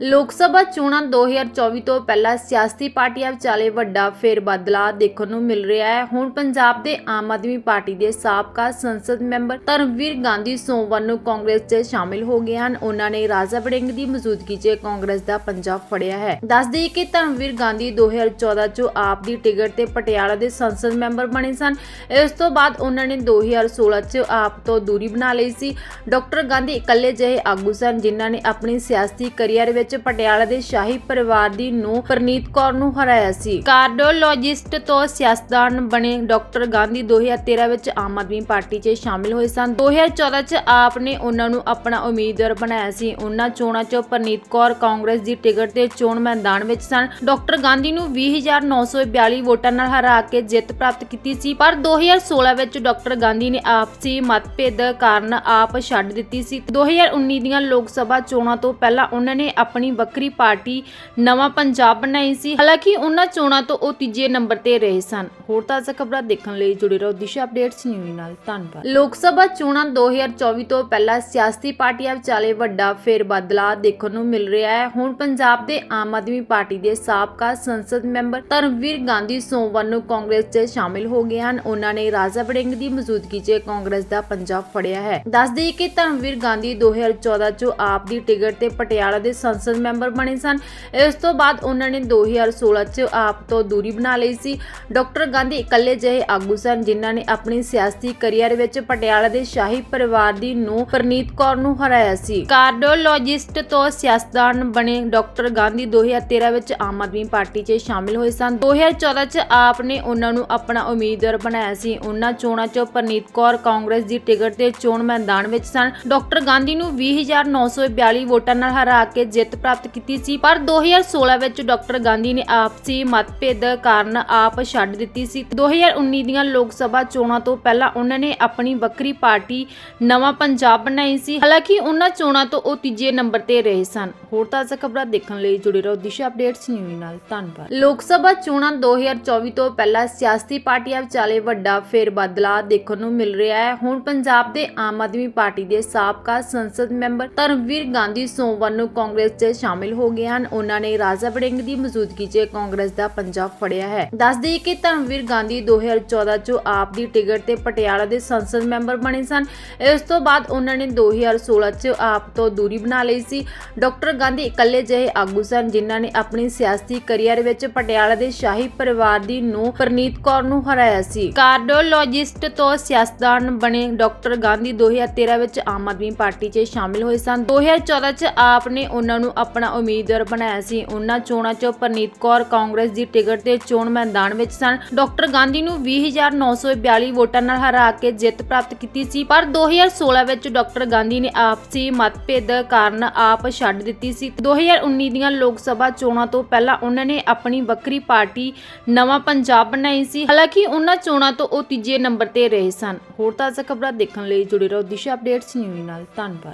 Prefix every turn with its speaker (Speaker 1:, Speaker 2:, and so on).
Speaker 1: ਲੋਕ ਸਭਾ ਚੋਣਾਂ 2024 ਤੋਂ ਪਹਿਲਾਂ ਸਿਆਸੀ ਪਾਰਟੀਆਂ ਵਿਚਾਲੇ ਵੱਡਾ ਫੇਰ ਬਦਲਾਅ ਦੇਖਣ ਨੂੰ ਮਿਲ ਰਿਹਾ ਹੈ। ਹੁਣ ਪੰਜਾਬ ਦੇ ਆਮ ਆਦਮੀ ਪਾਰਟੀ ਦੇ ਸਾਬਕਾ ਸੰਸਦ ਮੈਂਬਰ ਧਰਮਵੀਰ ਗਾਂਧੀ ਸੋਮਵਾਰ ਨੂੰ ਕਾਂਗਰਸ 'ਚ ਸ਼ਾਮਿਲ ਹੋ ਗਏ ਹਨ। ਉਹਨਾਂ ਨੇ ਰਾਜਾ ਵੜਿੰਗ ਦੀ ਮੌਜੂਦਗੀ 'ਚ ਕਾਂਗਰਸ ਦਾ ਪੰਜਾਬ ਫੜਿਆ ਹੈ। ਦੱਸ ਦੇਈਏ ਕਿ ਧਰਮਵੀਰ ਗਾਂਧੀ 2014 'ਚ ਆਪ ਦੀ ਟਿਕਟ ਤੇ ਪਟਿਆਲਾ ਦੇ ਸੰਸਦ ਮੈਂਬਰ ਬਣੇ ਸਨ। ਇਸ ਤੋਂ ਬਾਅਦ ਉਹਨਾਂ ਨੇ 2016 'ਚ ਆਪ ਤੋਂ ਦੂਰੀ ਬਣਾ ਲਈ ਸੀ। ਡਾਕਟਰ ਗਾਂਧੀ ਇਕੱਲੇ ਜਿਹੇ ਆਗੂ ਸਨ ਜਿਨ੍ਹਾਂ ਨੇ ਆਪਣੀ ਸਿਆਸੀ ਕੈਰੀਅਰ ਵਿੱਚ ਪਟਿਆਲਾ ਦੇ ਸ਼ਾਹੀ ਪਰਿਵਾਰ ਦੀ ਨੂੰ ਪ੍ਰਨੀਤ ਕੌਰ ਨੂੰ ਹਰਾਇਆ ਸੀ। ਕਾਰਡੀਓਲੋਜਿਸਟ ਤੋਂ ਸਿਆਸਤਦਾਨ ਬਣੇ ਡਾਕਟਰ ਗਾਂਧੀ 2013 ਵਿੱਚ ਆਮ ਆਦਮੀ ਪਾਰਟੀ 'ਚ ਸ਼ਾਮਿਲ ਹੋਏ ਸਨ। 2014 'ਚ ਆਪ ਨੇ ਉਹਨਾਂ ਨੂੰ ਆਪਣਾ ਉਮੀਦਵਾਰ ਬਣਾਇਆ ਸੀ। ਉਹਨਾਂ ਚੋਣਾਂ 'ਚ ਪ੍ਰਨੀਤ ਕੌਰ ਕਾਂਗਰਸ ਦੀ ਟਿਕਟ ਤੇ ਚੋਣ ਮੈਦਾਨ ਵਿੱਚ ਸਨ। ਡਾਕਟਰ ਗਾਂਧੀ ਨੂੰ 20942 ਵੋਟਾਂ ਨਾਲ ਹਰਾ ਕੇ ਜਿੱਤ ਪ੍ਰਾਪਤ ਕੀਤੀ ਸੀ। ਪਰ 2016 ਵਿੱਚ ਡਾਕਟਰ ਗਾਂਧੀ ਨੇ ਆਪਸੀ ਮਤਭੇਦ ਕਾਰਨ ਆਪ ਛੱਡ ਦਿੱਤੀ ਸੀ। 2019 ਦੀਆਂ ਲੋਕ ਸਭਾ ਚੋਣਾਂ ਤੋਂ ਪਹਿਲਾਂ ਉਹਨਾਂ ਨੇ ਆਪਣੀ ਆਪਣੀ ਵੱਖਰੀ ਪਾਰਟੀ ਨਵਾਂ ਪੰਜਾਬ ਬਣਾਈ ਸੀ। ਹਾਲਾਂਕਿ ਉਹਨਾਂ ਚੋਣਾਂ ਤੋਂ ਉਹ ਤੀਜੇ ਨੰਬਰ ਤੇ ਰਹੇ ਸਨ। ਹੋਰ ਤਾਜ਼ਾ ਖਬਰਾਂ ਦੇਖਣ ਲਈ ਜੁੜੇ ਰਹੋ ਦਿਸ਼ਾ ਅਪਡੇਟਸ ਨਿਊਜ਼ ਨਾਲ। ਧੰਨਵਾਦ। ਲੋਕ ਸਭਾ ਚੋਣਾਂ 2024 ਤੋਂ ਪਹਿਲਾਂ ਸਿਆਸੀ ਪਾਰਟੀਆਂ ਵਿਚਾਲੇ ਵੱਡਾ ਫੇਰ ਬਦਲਾਅ ਦੇਖਣ ਨੂੰ ਮਿਲ ਰਿਹਾ ਹੈ। ਹੁਣ ਪੰਜਾਬ ਦੇ ਆਮ ਆਦਮੀ ਪਾਰਟੀ ਦੇ ਸਾਬਕਾ ਸੰਸਦ ਮੈਂਬਰ ਧਰਮਵੀਰ ਗਾਂਧੀ ਸੋਮਵਾਰ ਨੂੰ ਕਾਂਗਰਸ 'ਚ ਸ਼ਾਮਿਲ ਹੋ ਗਏ ਹਨ। ਉਹਨਾਂ ਨੇ ਰਾਜਾ ਵੜਿੰਗ ਦੀ ਮੌਜੂਦਗੀ 'ਚ ਕਾਂਗਰਸ ਦਾ ਪੰਜਾਬ ਫੜਿਆ ਹੈ। ਦੱਸ ਦੇਈਏ ਕਿ ਧਰਮਵੀਰ ਗਾਂਧੀ 2014 'ਚ ਆਪ ਦੀ ਟਿਕਟ ਤੇ ਪਟਿਆਲਾ ਦੇ ਸੰਸਦ ਮੈਂਬਰ ਬਣੇ ਸਨ। ਇਸ ਤੋਂ ਬਾਅਦ ਉਹਨਾਂ ਨੇ 2016 'ਚ ਆਪ ਤੋਂ ਦੂਰੀ ਬਣਾ ਲਈ ਸੀ। ਡਾਕਟਰ ਗਾਂਧੀ ਇਕੱਲੇ ਜਿਹੇ ਆਗੂ ਸਨ ਜਿਨ੍ਹਾਂ ਨੇ ਆਪਣੀ ਸਿਆਸੀ ਕੈਰੀਅਰ ਵਿੱਚ ਪਟਿਆਲਾ ਦੇ ਸ਼ਾਹੀ ਪਰਿਵਾਰ ਦੀ ਨੂੰ ਪ੍ਰਨੀਤ ਕੌਰ ਨੂੰ ਹਰਾਇਆ ਸੀ। ਕਾਰਡੀਓਲੋਜਿਸਟ ਤੋਂ ਸਿਆਸਤਦਾਨ ਬਣੇ ਡਾਕਟਰ ਗਾਂਧੀ 2013 ਵਿੱਚ ਆਮ ਆਦਮੀ ਪਾਰਟੀ 'ਚ ਸ਼ਾਮਿਲ ਹੋਏ ਸਨ। 2014 'ਚ ਆਪ ਨੇ ਉਹਨਾਂ ਨੂੰ ਆਪਣਾ ਉਮੀਦਵਾਰ ਬਣਾਇਆ ਸੀ। ਉਹਨਾਂ ਚੋਣਾਂ 'ਚ ਪ੍ਰਨੀਤ ਕੌਰ ਕਾਂਗਰਸ ਦੀ ਟਿਕਟ ਤੇ ਚੋਣ ਮੈਦਾਨ ਵਿੱਚ ਸਨ। ਡਾਕਟਰ ਗਾਂਧੀ ਨੂੰ 20942 ਵੋਟਾਂ ਨਾਲ ਹਰਾ ਕੇ ਜਿੱਤ ਪ੍ਰਾਪਤ ਕੀਤੀ ਸੀ, ਪਰ 2016 ਵਿੱਚ ਡਾਕਟਰ ਗਾਂਧੀ ਨੇ ਆਪਸੀ ਮਤਭੇਦ ਕਾਰਨ ਆਪ ਛੱਡ ਦਿੱਤੀ ਸੀ। 2019 ਦੀਆਂ ਲੋਕ ਸਭਾ ਚੋਣਾਂ ਤੋਂ ਪਹਿਲਾਂ ਉਹਨਾਂ ਨੇ ਆਪਣੀ ਵੱਖਰੀ ਪਾਰਟੀ ਨਵਾਂ ਪੰਜਾਬ ਬਣਾਈ ਸੀ। ਹਾਲਾਂਕਿ ਉਹਨਾਂ ਚੋਣਾਂ ਤੋਂ ਉਹ ਤੀਜੇ ਨੰਬਰ ਤੇ ਰਹੇ ਸਨ। ਹੋਰ ਤਾਜ਼ਾ ਖਬਰਾਂ ਦੇਖਣ ਲਈ ਜੁੜੇ ਰਹੋ ਦਿਸ਼ਾ ਅਪਡੇਟਸ ਨਿਊਜ਼ ਨਾਲ। ਧੰਨਵਾਦ। ਲੋਕ ਸਭਾ ਚੋਣਾਂ 2024 ਤੋਂ ਪਹਿਲਾਂ ਸਿਆਸੀ ਪਾਰਟੀਆਂ ਵਿਚਾਲੇ ਵੱਡਾ ਫੇਰ ਬਦਲਾਅ ਦੇਖਣ ਨੂੰ ਮਿਲ ਰਿਹਾ ਹੈ। ਹੁਣ ਪੰਜਾਬ ਦੇ ਆਮ ਆਦਮੀ ਪਾਰਟੀ ਦੇ ਸਾਬਕਾ ਸੰਸਦ ਮੈਂਬਰ ਧਰਮਵੀਰ ਗਾਂਧੀ ਸੋਮਵਾਰ ਨੂੰ ਕਾਂਗਰਸ 'ਚ ਸ਼ਾਮਿਲ ਹੋ ਗਏ ਹਨ। ਉਹਨਾਂ ਨੇ ਰਾਜਾ ਵੜਿੰਗ ਦੀ ਮੌਜੂਦਗੀ 'ਚ ਕਾਂਗਰਸ ਦਾ ਪੰਜਾਬ ਫੜਿਆ ਹੈ। ਦੱਸ ਦੇਈਏ ਕਿ ਧਰਮਵੀਰ ਗਾਂਧੀ 2014 'ਚ ਆਪ ਦੀ ਟਿਕਟ ਤੇ ਪਟਿਆਲਾ ਦੇ ਸੰਸਦ ਮੈਂਬਰ ਬਣੇ ਸਨ। ਇਸ ਤੋਂ ਬਾਅਦ ਉਹਨਾਂ ਨੇ 2016 'ਚ ਆਪ ਤੋਂ ਦੂਰੀ ਬਣਾ ਲਈ ਸੀ। ਡਾਕਟਰ ਗਾਂਧੀ ਇਕੱਲੇ ਜਿਹੇ ਆਗੂ ਸਨ ਜਿਨ੍ਹਾਂ ਨੇ ਆਪਣੀ ਸਿਆਸੀ ਕੈਰੀਅਰ ਵਿੱਚ ਪਟਿਆਲਾ ਦੇ ਸ਼ਾਹੀ ਪਰਿਵਾਰ ਦੀ ਨੂੰ ਪ੍ਰਨੀਤ ਕੌਰ ਨੂੰ ਹਰਾਇਆ ਸੀ। ਕਾਰਡੀਓਲੋਜਿਸਟ ਤੋਂ ਸਿਆਸਤਦਾਨ ਬਣੇ ਡਾਕਟਰ ਗਾਂਧੀ 2013 ਵਿੱਚ ਆਮ ਆਦਮੀ ਪਾਰਟੀ 'ਚ ਸ਼ਾਮਿਲ ਹੋਏ ਸਨ। 2014 'ਚ ਆਪ ਨੇ ਉਹਨਾਂ ਨੂੰ ਨੂੰ ਆਪਣਾ ਉਮੀਦਵਾਰ ਬਣਾਇਆ ਸੀ। ਉਹਨਾਂ ਚੋਣਾਂ 'ਚ ਪਰਨੀਤ ਕੌਰ ਕਾਂਗਰਸ ਦੀ ਟਿਕਟ ਤੇ ਚੋਣ ਮੈਦਾਨ ਵਿੱਚ ਸਨ। ਡਾਕਟਰ ਗਾਂਧੀ ਨੂੰ 20942 ਵੋਟਾਂ ਨਾਲ ਹਰਾ ਕੇ ਜਿੱਤ ਪ੍ਰਾਪਤ ਕੀਤੀ ਸੀ। ਪਰ 2016 ਵਿੱਚ ਡਾਕਟਰ ਗਾਂਧੀ ਨੇ ਆਪਸੀ ਮਤਭੇਦ ਕਾਰਨ ਆਪ ਛੱਡ ਦਿੱਤੀ ਸੀ। 2019 ਦੀਆਂ ਲੋਕ ਸਭਾ ਚੋਣਾਂ ਤੋਂ ਪਹਿਲਾਂ ਉਹਨਾਂ ਨੇ ਆਪਣੀ ਵੱਖਰੀ ਪਾਰਟੀ ਨਵਾਂ ਪੰਜਾਬ ਬਣਾਈ ਸੀ। ਹਾਲਾਂਕਿ ਉਹਨਾਂ ਚੋਣਾਂ ਤੋਂ ਉਹ ਤੀਜੇ ਨੰਬਰ ਤੇ ਰਹੇ ਸਨ। ਹੋਰ ਤਾਜ਼ਾ ਖਬਰਾਂ ਦੇਖਣ ਲਈ ਜੁੜੇ ਰਹੋ ਦਿਸ਼ਾ ਅਪਡੇਟਸ ਨਿਊਜ਼ ਨਾਲ। ਧੰਨਵਾਦ।